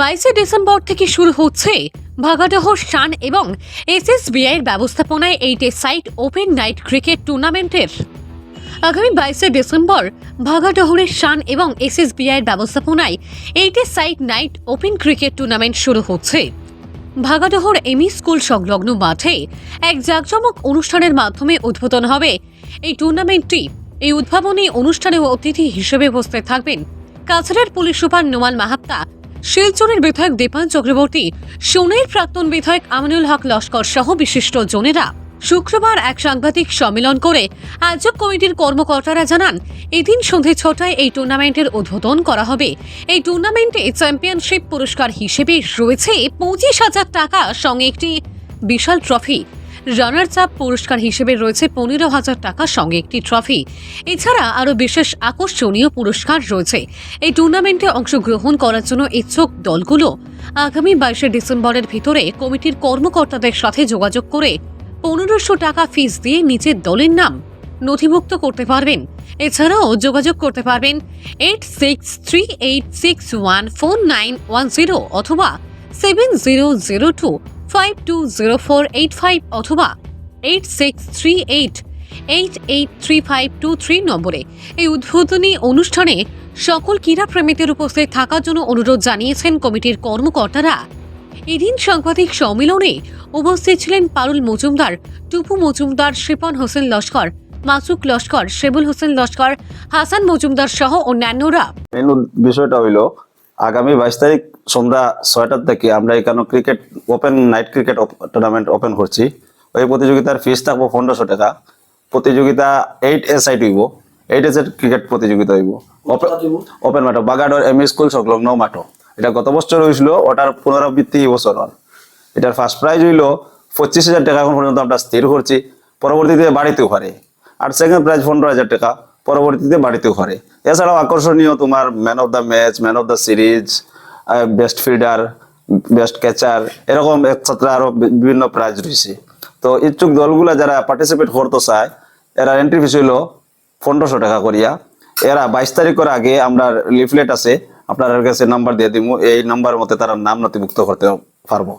বাইশে ডিসেম্বর থেকে শুরু হচ্ছে ভাগাডহর শান এবং এসএসবিআই এর ব্যবস্থাপনায় এই সাইট ওপেন নাইট ক্রিকেট টুর্নামেন্টের। আগামী বাইশে ডিসেম্বর ভাগাডহরের শান এবং এসএসবিআই এর ব্যবস্থাপনায় এই site night open cricket tournament শুরু হচ্ছে। ভাগাডহর এমই স্কুল সংলগ্ন মাঠে এক জাঁকজমক অনুষ্ঠানের মাধ্যমে উদ্বোধন হবে। এই টুর্নামেন্টটি এই উদ্ভাবনী অনুষ্ঠানে অতিথি হিসেবে উপস্থিত থাকবেন। কাছাড়ের পুলিশ সুপার নোমান মাহাত্তা শিলচরের বিধায়ক দীপান চক্রবর্তী সোনের প্রাক্তন বিধায়ক আমিনুল হক লস্কর সহ বিশিষ্ট জনেরা শুক্রবার এক সাংবাদিক সম্মেলন করে আয়োজক কমিটির কর্মকর্তারা জানান, এদিন সন্ধে ছটায় এই টুর্নামেন্টের উদ্বোধন করা হবে। এই টুর্নামেন্টে চ্যাম্পিয়নশিপ পুরস্কার হিসেবে রয়েছে পঁচিশ হাজার টাকা, সঙ্গে একটি বিশাল ট্রফি। রানার্স আপ পুরস্কার হিসেবে রয়েছে পনেরো হাজার টাকা সঙ্গে একটি ট্রফি এছাড়া আরও বিশেষ আকর্ষণীয় পুরস্কার রয়েছে। এই টুর্নামেন্টে অংশগ্রহণ করার জন্য ইচ্ছুক দলগুলো আগামী বাইশে ডিসেম্বরের ভিতরে কমিটির কর্মকর্তাদের সাথে যোগাযোগ করে পনেরোশো টাকা ফিস দিয়ে নিজের দলের নাম নথিভুক্ত করতে পারবেন। এছাড়াও যোগাযোগ করতে পারবেন eight six three eight six one four nine one zero অথবা seven zero zero two five two zero four eight five অথবা eight six three eight eight eight three five two three নম্বরে এই উদ্বোধনী অনুষ্ঠানে সকল ক্রীড়া ক্রীড়াপ্রেমীদের উপস্থিত থাকার জন্য অনুরোধ জানিয়েছেন কমিটির কর্মকর্তারা। এদিন সাংবাদিক সম্মেলনে উপস্থিত ছিলেন পারুল মজুমদার, টুপু মজুমদার, শিপন হোসেন লস্কর, মাসুক লস্কর, শেবুল হোসেন লস্কর, হাসান মজুমদার সহ অন্যান্যরা। বিষয়টা হইল আগামী বাইশ তারিখ সন্ধ্যা ছয়টার থেকে আমরা এখানে cricket open night cricket tournament open করছি। ওই প্রতিযোগিতার ফিস থাকব পনেরোশো টাকা। প্রতিযোগিতা এইট এস আইট হইব। এইট এস ক্রিকেট প্রতিযোগিতা হইব। ওপেন মাঠো। বাগাডর এম স্কুল সংলগ্ন মাঠো। এটা গত বছর হয়েছিল ওটার পুনরাবৃত্তি বছর এটার ফার্স্ট প্রাইজ হইল পঁচিশ হাজার টাকা। এখন পর্যন্ত আমরা স্থির করছি। পরবর্তীতে বাড়িতেও পারে আর সেকেন্ড প্রাইজ পনেরো হাজার টাকা। পরবর্তীতে বাড়িতেও পারে এছাড়াও আকর্ষণীয় তোমার man of the match man of the series best fielder best catcher এরকম এক্সেট্রা আরও বি- বিভিন্ন প্রাইজ রয়েছে। তো ইচ্ছুক দলগুলা যারা পার্টিসিপেট করতে চায়, এরা এন্ট্রি ফিস হইল পনেরোশো টাকা করিয়া। এরা বাইশ তারিখের আগে আমরা লিফলেট আছে আপনার কাছে নাম্বার দিয়ে দিব এই নাম্বার মতে তারা নাম নথিভুক্ত করতে পারব।